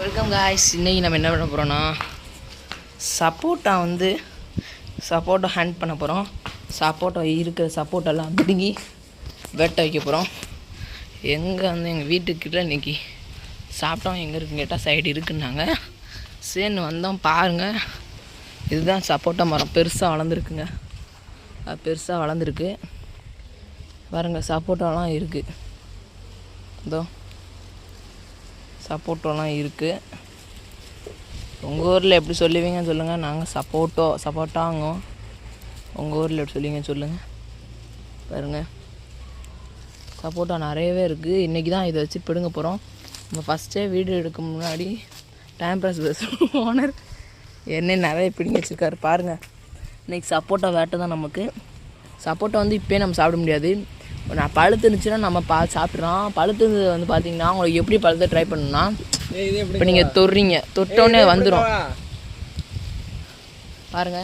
Welcome guys இன்னைக்கு நம்ம என்ன பண்ண போகிறோன்னா சப்போட்டா வந்து சப்போட்டா ஹேண்ட் பண்ண போகிறோம் சப்போட்டா இருக்கிற சப்போட்டெல்லாம் பிடுங்கி வெட்ட வைக்க போகிறோம் எங்கே வந்து எங்கள் வீட்டுக்கிட்ட இன்றைக்கி சாப்பிட்டோம் எங்கே இருக்குன்னு கேட்டால் சைடு இருக்குன்னாங்க. சேர்ந்து வந்தோம் பாருங்கள் இதுதான் சப்போட்டா மரம். பெருசாக வளர்ந்துருக்குங்க. அது பெருசாக வளர்ந்துருக்கு. பாருங்கள் சப்போட்டாலாம் இருக்குது இதோ. சப்போட்டோலாம் இருக்குது உங்கள் ஊரில் எப்படி சொல்லுவீங்கன்னு சொல்லுங்கள் நாங்கள் சப்போட்டோ சப்போட்டாங்க உங்கள் ஊரில் எப்படி சொல்லுவீங்கன்னு சொல்லுங்கள் பாருங்கள் சப்போட்டா நிறையவே இருக்குது இன்றைக்கி தான் இதை வச்சு பிடுங்க போகிறோம் நம்ம ஃபஸ்ட்டே வீடியோ எடுக்க முன்னாடி டைம் பாஸ் பஸ் ஓனர் என்ன நிறைய பிடிங்க வச்சுருக்காரு. பாருங்கள் இன்றைக்கி சப்போட்டா வேட்டை தான் நமக்கு. சப்போட்டா வந்து இப்போயே நம்ம சாப்பிட முடியாது. நான் பழுத்து இருந்துச்சுன்னா நம்ம பா சாப்பிட்றோம். பழுத்து வந்து பார்த்தீங்கன்னா உங்களுக்கு எப்படி பழுத்து ட்ரை பண்ணணும்னா இப்போ நீங்கள் தொடுறீங்க. தொட்டோடனே வந்துடும் பாருங்க.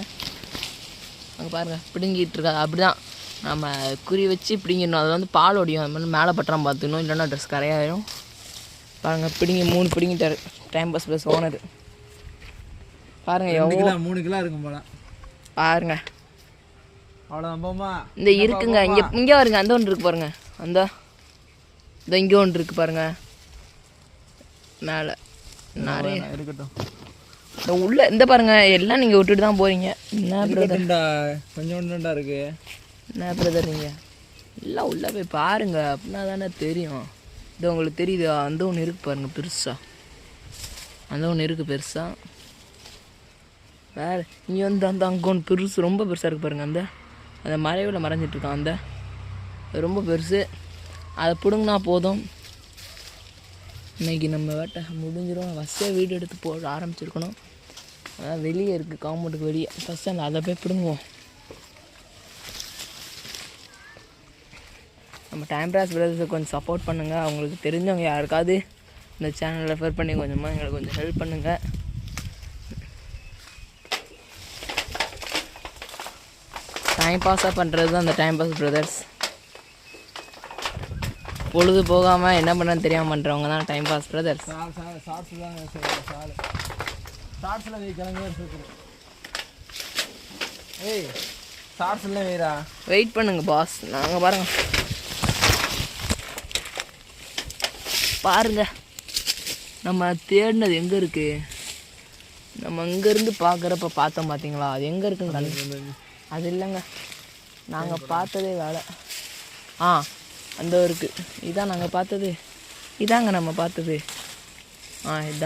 அங்கே பாருங்க. பிடுங்கிட்டு இருக்கா. அப்படிதான். நம்ம குறி வச்சு பிடிங்கிடணும். அதில் வந்து பால் ஒடியும் அது மாதிரி மேலே பட்டுறான் பார்த்துக்கணும். இல்லைன்னா ட்ரெஸ் கரையாயிரும். பாருங்க. பிடிங்கி மூணு பிடிங்கிட்டாரு. டைம் பாஸ் ப்ளஸ் ஓனர் பாருங்க ரெண்டு எவ்வளோ மூணு கிலோ இருக்கும் போல. பாருங்க. அவ்வளோதான் போமா இந்த இருக்குங்க இங்கே இங்கே வருங்க அந்த ஒன்று இருக்கு பாருங்க. அந்த இந்த இங்கே ஒன்று இருக்கு பாருங்க. மேலே நிறைய. இருக்கட்டும். இந்த உள்ள இந்த பாருங்க எல்லாம் நீங்கள் விட்டுட்டு தான் போறீங்க. என்ன பிரதர் இருக்கட்டும்டா கொஞ்சம் இருக்கு. என்ன பிரதர் நீங்கள் எல்லாம் உள்ளே போய் பாருங்க அப்படின்னா தானே தெரியும். இது உங்களுக்கு தெரியுது அந்த ஒன்று இருக்கு பாருங்க பெருசா. அந்த ஒன்று இருக்குது பெருசா. வேற இங்கே வந்து அந்த அங்கே ஒன்று பெருசு ரொம்ப பெருசாக இருக்கு பாருங்க அந்த. அந்த மறைவில் மறைஞ்சிட்ருக்கான் அந்த. ரொம்ப பெருசு. அதை பிடுங்கினா போதும். இன்னைக்கு நம்ம வேட்டை முடிஞ்சிடும் ஃபஸ்ட்டே வீடு எடுத்து போட ஆரம்பிச்சிருக்கணும். அதான் வெளியே இருக்குது காம்பவுண்டுக்கு வெளியே. ஃபஸ்ட்டு அந்த அதை போய் பிடுங்குவோம். நம்ம டைம் பாஸ் பிரதர்ஸை கொஞ்சம் சப்போர்ட் பண்ணுங்கள் அவங்களுக்கு தெரிஞ்சவங்க யாருக்காவது இந்த சேனல் ரெஃபர் பண்ணி கொஞ்சமாக எங்களுக்கு கொஞ்சம் ஹெல்ப் பண்ணுங்கள் டைம் பாஸாக பண்ணுறது தான் அந்த டைம் பாஸ் பிரதர்ஸ் பொழுது போகாமல் என்ன பண்ணுறதுன்னு தெரியாமல் பண்ணுறவங்க தான் டைம் பாஸ் பிரதர்ஸ் ஷார்ட்ஸ் தான் ஷார்ட்ஸில் கிளம்பி இருக்குது ஏய் ஷார்ட்ஸில் வைரா வெயிட் பண்ணுங்க பாஸ் நாங்கள் பாருங்க. பாருங்க. நம்ம தேடினது எங்கே இருக்கு? நம்ம இங்கேருந்து பார்க்குறப்ப பார்த்தோம் பார்த்தீங்களா அது எங்கே இருக்குன்னு அது இல்லைங்க. நாங்கள் பார்த்ததே வேலை. ஆ அந்த இருக்கு இதான் நாங்கள் பார்த்தது. இதாங்க நம்ம பார்த்தது. ஆ இதாங்க.